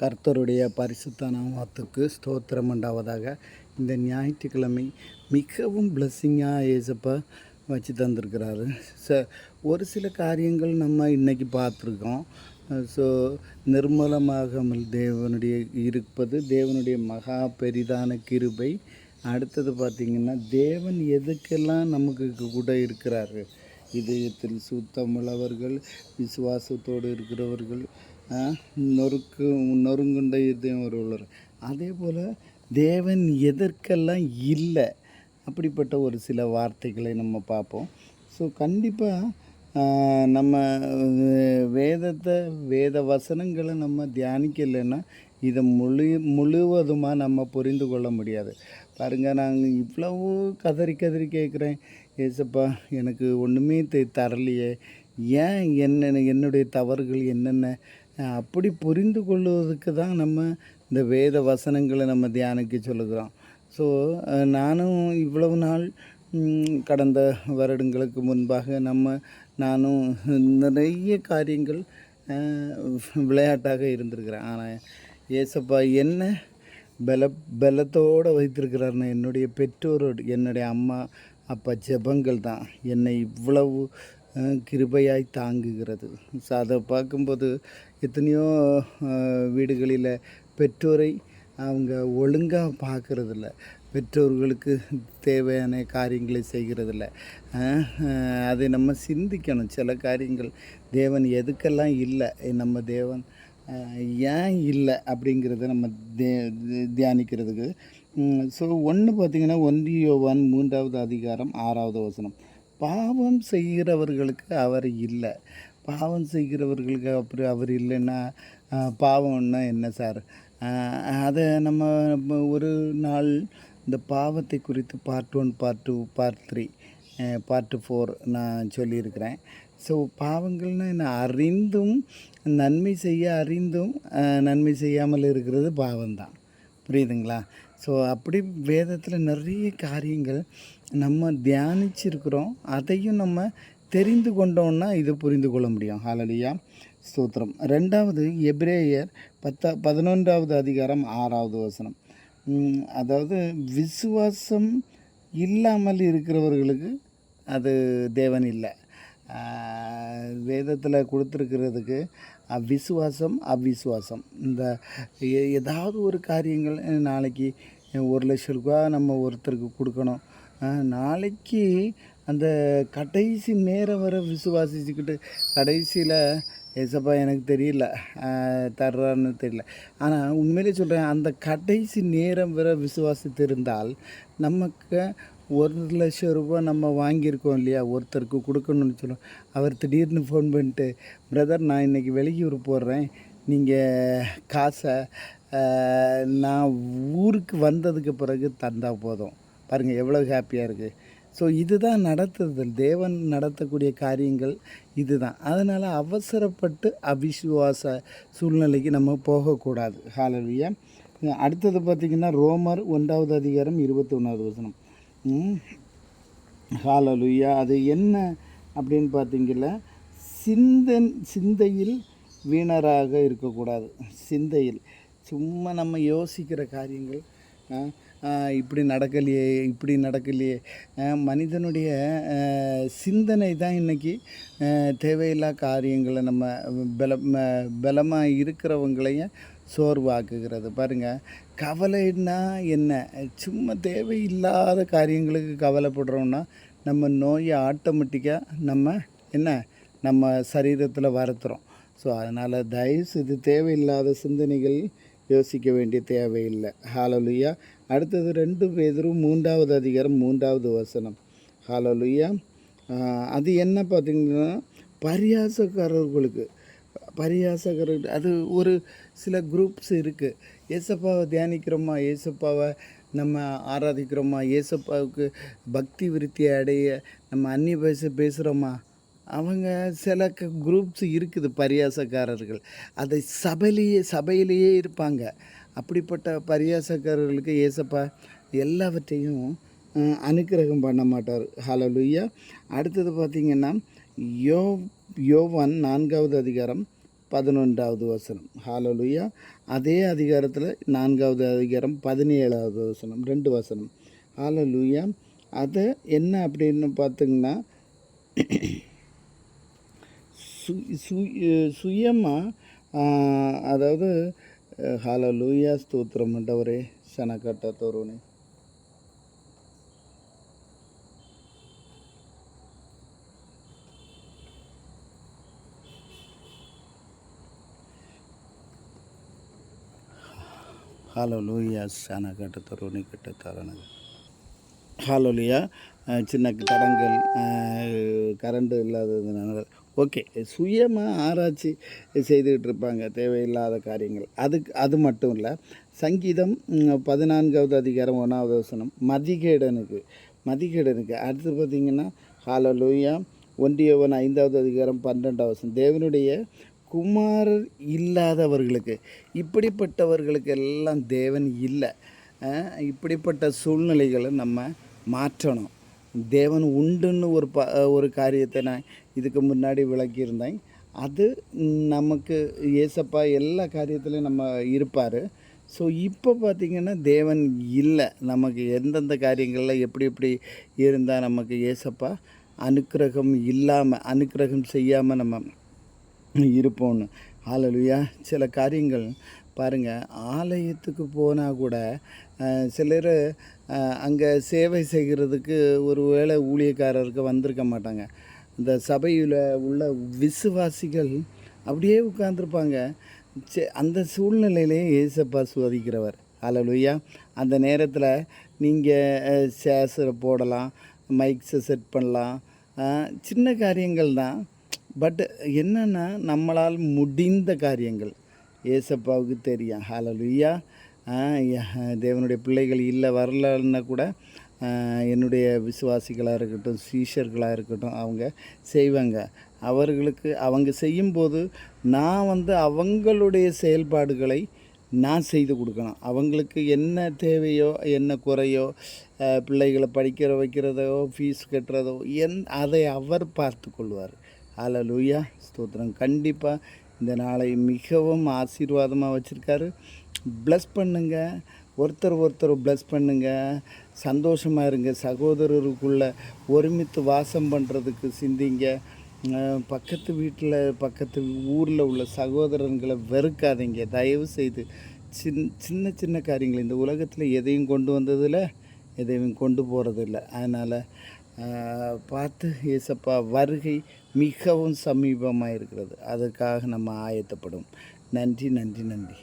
கர்த்தருடைய பரிசுத்த நாமத்துக்கு ஸ்தோத்திரம் உண்டாவதாக இந்த ஞாயிற்றுக்கிழமை மிகவும் பிளஸ்ஸிங்காக ஏசப்பா வச்சு தந்திருக்கிறாரு. ச ஒரு சில காரியங்கள் நம்ம இன்றைக்கி பார்த்துருக்கோம். ஸோ நிர்மலமாகாமல் தேவனுடைய இருப்பது தேவனுடைய மகா பெரிதான கிருபை. அடுத்தது பார்த்திங்கன்னா தேவன் எதுக்கெல்லாம் நமக்கு கூட இருக்கிறாரு? இதயத்தில் சுத்தமுள்ளவர்கள் விசுவாசத்தோடு இருக்கிறவர்கள் நொறுக்கு நொறுங்குண்ட இதயம் உள்ளர் அதே போல் தேவன் எதற்கெல்லாம் இல்லை அப்படிப்பட்ட ஒரு சில வார்த்தைகளை நம்ம பார்ப்போம். ஸோ கண்டிப்பாக நம்ம வேதத்தை வேத வசனங்களை நம்ம தியானிக்கலைன்னா இதை முழு முழுவதுமாக நம்ம புரிந்து கொள்ள முடியாது. பாருங்கள் நாங்கள் இவ்வளவு கதறி கதறி கேட்குறேன். ஏசப்பா எனக்கு ஒன்றுமே தெ தரலையே. ஏன் என்ன என்னுடைய தவறுகள் என்னென்ன? அப்படி புரிந்து கொள்வதற்கு தான் நம்ம இந்த வேத வசனங்களை நம்ம தியானிக்க சொல்லுகிறோம். ஸோ நானும் இவ்வளவு நாள் கடந்த வருடங்களுக்கு முன்பாக நம்ம நானும் நிறைய காரியங்கள் விளையாட்டாக இருந்திருக்கிறேன். ஆனால் ஏசப்பா என்ன பல பலத்தோடு வைத்திருக்கிறாருன்னா என்னுடைய பெற்றோரோடு என்னுடைய அம்மா அப்பா ஜெபங்கள் தான் என்னை இவ்வளவு கிருபையாய் தாங்குகிறது. ஸோ அதை பார்க்கும்போது எத்தனையோ வீடுகளில் பெற்றோரை அவங்க ஒழுங்காக பார்க்குறதில்ல பெற்றோர்களுக்கு தேவையான காரியங்களை செய்கிறதில்ல. அதை நம்ம சிந்திக்கணும். சில காரியங்கள் தேவன் எதுக்கெல்லாம் இல்லை நம்ம தேவன் ஏன் இல்லை அப்படிங்கிறத நம்ம தே தியானிக்கிறதுக்கு. ஸோ ஒன்று பார்த்திங்கன்னா ஒன்றி யோவான் மூன்றாவது அதிகாரம் ஆறாவது வசனம். பாவம் செய்கிறவர்களுக்கு அவர் இல்லை. பாவம் செய்கிறவர்களுக்கு அப்படி அவர் இல்லைன்னா பாவம்னா என்ன சார்? அதை நம்ம ஒரு நாள் இந்த பாவத்தை குறித்து part one part two part three part four நான் சொல்லியிருக்கிறேன். ஸோ பாவங்கள்னால் என்ன? அறிந்தும் நன்மை செய்ய அறிந்தும் நன்மை செய்யாமல் இருக்கிறது பாவம்தான். புரியுதுங்களா? ஸோ அப்படி வேதத்தில் நிறைய காரியங்கள் நம்ம தியானிச்சிருக்கிறோம். அதையும் நம்ம தெரிந்து கொண்டோன்னா இது புரிந்து கொள்ள முடியும். ஹாலலியா ஸ்தோத்திரம். ரெண்டாவது எப்ரேயர் பத்தா பதினொன்றாவது அதிகாரம் ஆறாவது வசனம். அதாவது விசுவாசம் இல்லாமல் இருக்கிறவர்களுக்கு அது தேவன் இல்லை. வேதத்தில் கொடுத்துருக்கிறதுக்கு அவிசுவாசம் அவிசுவாசம். இந்த ஏதாவது ஒரு காரியங்கள் நாளைக்கு ஒரு லட்ச ரூபா நம்ம ஒருத்தருக்கு கொடுக்கணும். நாளைக்கு அந்த கடைசி நேரம் வர விசுவாசிச்சுக்கிட்டு கடைசியில் ஏசப்பா எனக்கு தெரியல. தர்றான்னு தெரியல. ஆனால் உண்மையிலே சொல்கிறேன் அந்த கடைசி நேரம் வர விசுவாசித்திருந்தால் நமக்கு ஒரு லட்சம் ரூபாய் நம்ம வாங்கியிருக்கோம் இல்லையா? ஒருத்தருக்கு கொடுக்கணும்னு சொல்லுவோம் அவர் திடீர்னு ஃபோன் பண்ணிட்டு பிரதர் நான் இன்றைக்கி வெளியூர் போடுறேன் நீங்கள் காசை நான் ஊருக்கு வந்ததுக்கு பிறகு தந்தால் போதும். பாருங்கள் எவ்வளோ ஹாப்பியாக இருக்குது ஸோ இதுதான் நடத்துதல். தேவன் நடத்தக்கூடிய காரியங்கள் இதுதான். அதனால் அவசரப்பட்டு அவிசுவாச சூழ்நிலைக்கு நம்ம போகக்கூடாது. ஹாலலுயா அடுத்தது பார்த்திங்கன்னா ரோமர் ஒன்றாவது அதிகாரம் இருபத்தி ஒன்றாவது வசனம் ஹாலலுயா அது என்ன அப்படின்னு பார்த்தீங்களா சிந்தன் சிந்தையில் வீணராக இருக்கக்கூடாது. சிந்தையில். சும்மா நம்ம யோசிக்கிற காரியங்கள் ஆ, இப்படி நடக்கலையே இப்படி நடக்கலையே. மனிதனுடைய சிந்தனை தான் இன்றைக்கி தேவையில்லா காரியங்களை நம்ம பல பலமாக இருக்கிறவங்களையும் சோர்வாக்குகிறது. பாருங்கள் கவலைன்னா என்ன? சும்மா தேவையில்லாத காரியங்களுக்கு கவலைப்படுறோம்னா நம்ம நோயை ஆட்டோமேட்டிக்காக நம்ம என்ன? நம்ம சரீரத்தில் வருத்துகிறோம் ஸோ அதனால் தயவு செய்து தேவையில்லாத சிந்தனைகள் யோசிக்க வேண்டிய தேவையில்லை. ஹாலலுயா அடுத்தது ரெண்டு பேதரும் மூன்றாவது அதிகாரம் மூன்றாவது வசனம். ஹாலலுயா அது என்ன பார்த்தீங்கன்னா பரியாசக்காரர்களுக்கு. பரியாசகர் அது ஒரு சில குரூப்ஸ் இருக்குது ஏசப்பாவை தியானிக்கிறோமா? ஏசப்பாவை நம்ம ஆராதிக்கிறோமா? ஏசப்பாவுக்கு பக்தி விருத்தி அடைய நம்ம அந்நிய பேச பேசுகிறோமா அவங்க சில குரூப்ஸ் இருக்குது பரியாசக்காரர்கள். அதை சபையிலேயே சபையிலேயே இருப்பாங்க. அப்படிப்பட்ட பரியாசக்காரர்களுக்கு ஏசப்பா எல்லாவற்றையும் அனுக்கிரகம் பண்ண மாட்டார். ஹalleluya அடுத்தது பார்த்திங்கன்னா யோ யோவான் நான்காவது அதிகாரம் பதினொன்றாவது வசனம். ஹாலலுயா அதே அதிகாரத்தில் நான்காவது அதிகாரம் பதினேழாவது வசனம் ரெண்டு வசனம். ஹாலலுயா அதை என்ன அப்படின்னு பார்த்திங்கன்னா சு சு சுயமாக அதாவது ஹாலலூயா ஸ்தோத்திரம் மண்டவரே சனக்கட்ட தோறுனே ஹாலலூயா சனக்கட்ட தோருணி கட்ட தரணது ஹாலோலியா சின்ன தடங்கள் கரண்ட் இல்லாததுனால ஓகே. சுயமாக ஆராய்ச்சி செய்துக்கிட்டு இருப்பாங்க தேவையில்லாத காரியங்கள். அதுக்கு அது மட்டும் இல்லை. சங்கீதம் பதினான்காவது அதிகாரம் ஒன்றாவது வசனம். மதிகேடனுக்கு மதிகேடனுக்கு. அடுத்து பார்த்திங்கன்னா ஹாலலூயா ஒன்றியவன் ஐந்தாவது அதிகாரம் பன்னெண்டாவது வசனம். தேவனுடைய குமாரர் இல்லாதவர்களுக்கு இப்படிப்பட்டவர்களுக்கு எல்லாம் தேவன் இல்லை. இப்படிப்பட்ட சூழ்நிலைகளை நம்ம மாற்றணும். தேவன் உண்டுன்னு ஒரு ப ஒரு காரியத்தை நான் இதுக்கு முன்னாடி விளக்கியிருந்தேன். அது நமக்கு ஏசப்பா எல்லா காரியத்துலையும் நம்ம இருப்பார். ஸோ இப்போ பார்த்திங்கன்னா தேவன் இல்லை. நமக்கு எந்தெந்த காரியங்களில் எப்படி எப்படி இருந்தால் நமக்கு ஏசப்பா அனுக்கிரகம் இல்லாமல் அனுக்கிரகம் செய்யாமல் நம்ம இருப்போம்னு. ஆலலுயா சில காரியங்கள் பாருங்கள் ஆலயத்துக்கு போனால் கூட சிலர் அங்கே சேவை செய்கிறதுக்கு ஒரு வேளை ஊழியக்காரருக்கு வந்திருக்க மாட்டாங்க. இந்த சபையில் உள்ள விசுவாசிகள் அப்படியே உட்காந்துருப்பாங்க அந்த சூழ்நிலையிலே ஏசப்பா சோதிக்கிறவர் அலலுயா அந்த நேரத்தில் நீங்கள் சேஸை போடலாம் மைக்ஸை செட் பண்ணலாம். சின்ன காரியங்கள் தான். பட் என்னென்னா நம்மளால் முடிந்த காரியங்கள். ஏசப்பாவுக்கு தெரியும். ஹாலலுய்யா தேவனுடைய பிள்ளைகள் இல்லை வரலன்னா கூட என்னுடைய விசுவாசிகளாக இருக்கட்டும் சீஷர்களாக இருக்கட்டும் அவங்க செய்வாங்க. அவர்களுக்கு அவங்க செய்யும்போது நான் வந்து அவங்களுடைய செயல்பாடுகளை நான் செய்து கொடுக்கணும். அவங்களுக்கு என்ன தேவையோ என்ன குறையோ பிள்ளைகளை படிக்கிற வைக்கிறதோ ஃபீஸ் கட்டுறதோ என் அதை அவர் பார்த்து கொள்வார். ஹalleluya ஸ்தோத்திரம். கண்டிப்பாக இந்த நாளை மிகவும் ஆசீர்வாதமாக வச்சுருக்காரு. ப்ளஸ் பண்ணுங்க. ஒருத்தர் ஒருத்தர் ப்ளஸ் பண்ணுங்க. சந்தோஷமாக இருங்க. சகோதரருக்குள்ள ஒருமித்து வாசம் பண்ணுறதுக்கு சிந்திங்க. பக்கத்து வீட்டில் பக்கத்து ஊரில் உள்ள சகோதரங்களை வெறுக்காதீங்க. தயவு செய்து சின் சின்ன சின்ன காரியங்கள் இந்த உலகத்தில் எதையும் கொண்டு வந்ததில்லை எதையும் கொண்டு போகிறதில்ல அதனால் பார்த்து ஏசப்பா வருகை மிகவும் சமீபமாக இருக்கிறது அதற்காக நம்ம ஆயத்தப்படும். நன்றி நன்றி நன்றி.